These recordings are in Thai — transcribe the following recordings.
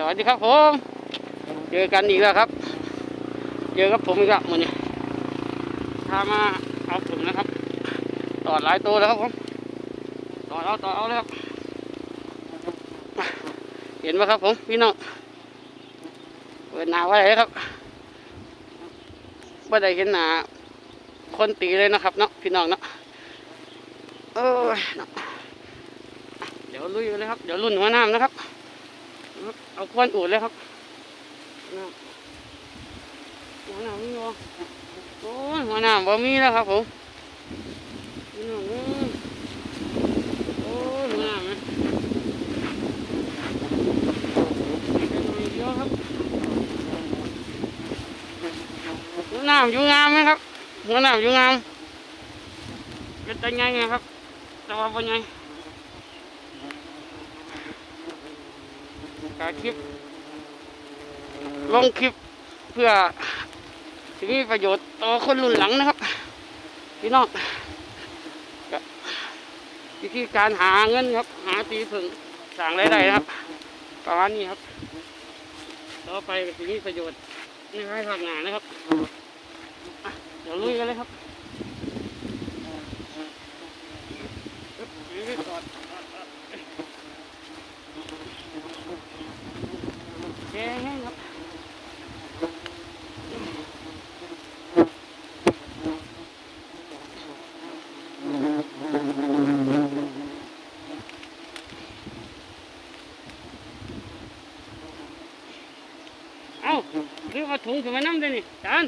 สวัสดีครับผม เจอกันอีกแล้วครับ เจอกับผมอีกแล้วมือนี้พามาเอาผึ่งนะครับ ต่อหลายตัวแล้วครับผม ต่อเอาต่อเอาเลยครับ เห็นไหมครับผมพี่น้องเปิดหนาไว้เลยครับไม่ได้เห็นหนาคนตีเลยนะครับเนาะพี่น้องเนาะเออเนาะเดี๋ยวลุยเลยครับ เดี๋ยวรุ่นหัวน้ำนะครับ เอาควนอูดเลยครับน้ำหัวหน้ำมีบ่โอ้ยหัวหน้ำบ่มีแล้วครับผมพี่น้องเอ้ยโอ้ยหัวน้ำไหมเยอะครับหัวหน้ำอยู่งามไหมครับหัวหน้ำอยู่งามเป็นตังไงไงครับแต่ว่าเป็นไง กาคลิป ลงคลิปเพื่อที่มีประโยชน์ต่อคนรุ่นหลังนะครับ พี่น้องก็วิธีการหาเงินครับ หาตีผึ่งสั่งรายได้นะครับประมาณนี้ครับ ต่อไปก็จะมีประโยชน์ในกายภาคหน้านะครับอะเดี๋ยวลุยกันเลยครับอึ๊บนี่ก่อน แค่นี้ครับเอาเรียกว่าถุงขึ้นมาน้ำเดี๋ยวนี่จาน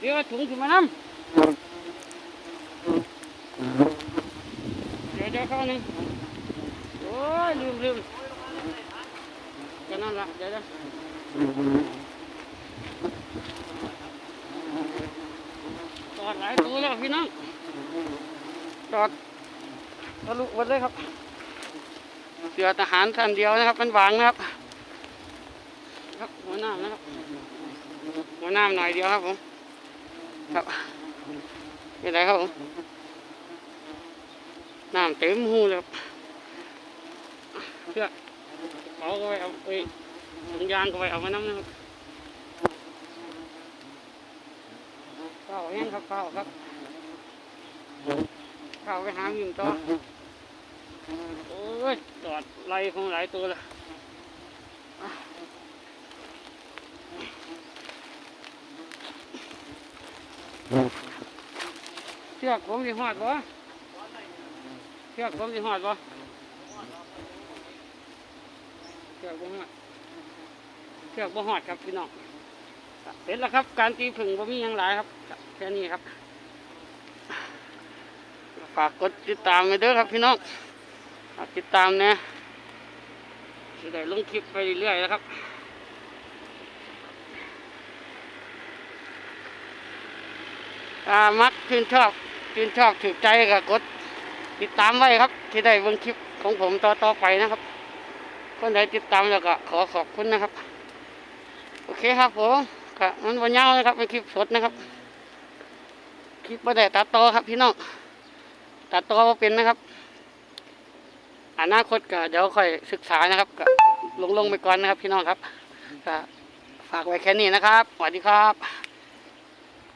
เรียกว่าถุงขึ้นมาน้ำเดี๋ยวเดี๋ยวเข้าหนึ่งโอ้ยลืมลืม ก็นั่นละเดี๋ยวเดี๋ยวจอดหลายตัวแล้วพี่น้องจอดทะลุหมดเลยครับ เสือทหารท่านเดียวนะครับ มันหวางนะครับ ครับหัวหน้านะครับหัวหน้าหน่อยเดียวครับผมครับเป็นไรครับผมน้ำเต็มหูเลยครับเสื้อ เอาก็ไปเอาไปถุงยางก็ไปเอามาน้ำนะครับข้าวแห้งครับข้าวครับข้าวไปหาวิ่งต่อโอ้ยจอดไล่ของหลายตัวลยเชือกผมสิหอดบ่เชือกผมสิหอดบ่ เชือกบ่หอดเชือกบ่หอดครับพี่น้องเสร็จแล้วครับ การตีผึ่งบ่มียังหลายครับ แค่นี้ครับฝากกดติดตามไปเด้อครับพี่น้องฝากติดตามนะจะได้ลงคลิปไปเรื่อยๆนะครับถ้ามักชื่นชอบชื่นชอบถูกใจก็กด ติดตามไว้ครับ ที่ได้เบิ่งคลิปของผมต่อๆไปนะครับ คนใดติดตามแล้วก็ขอขอบคุณนะครับ โอเคครับผมก็มันวันยาวนะครับเป็นคลิปสดนะครับ คลิปไม่ได้ตัดต่อครับพี่น้องตัดต่อบ่เป็นนะครับ อนาคตก็เดี๋ยวค่อยศึกษานะครับก็ลงลงไปก่อนนะครับ พี่น้องครับก็ฝากไว้แค่นี้นะครับสวัสดีครับ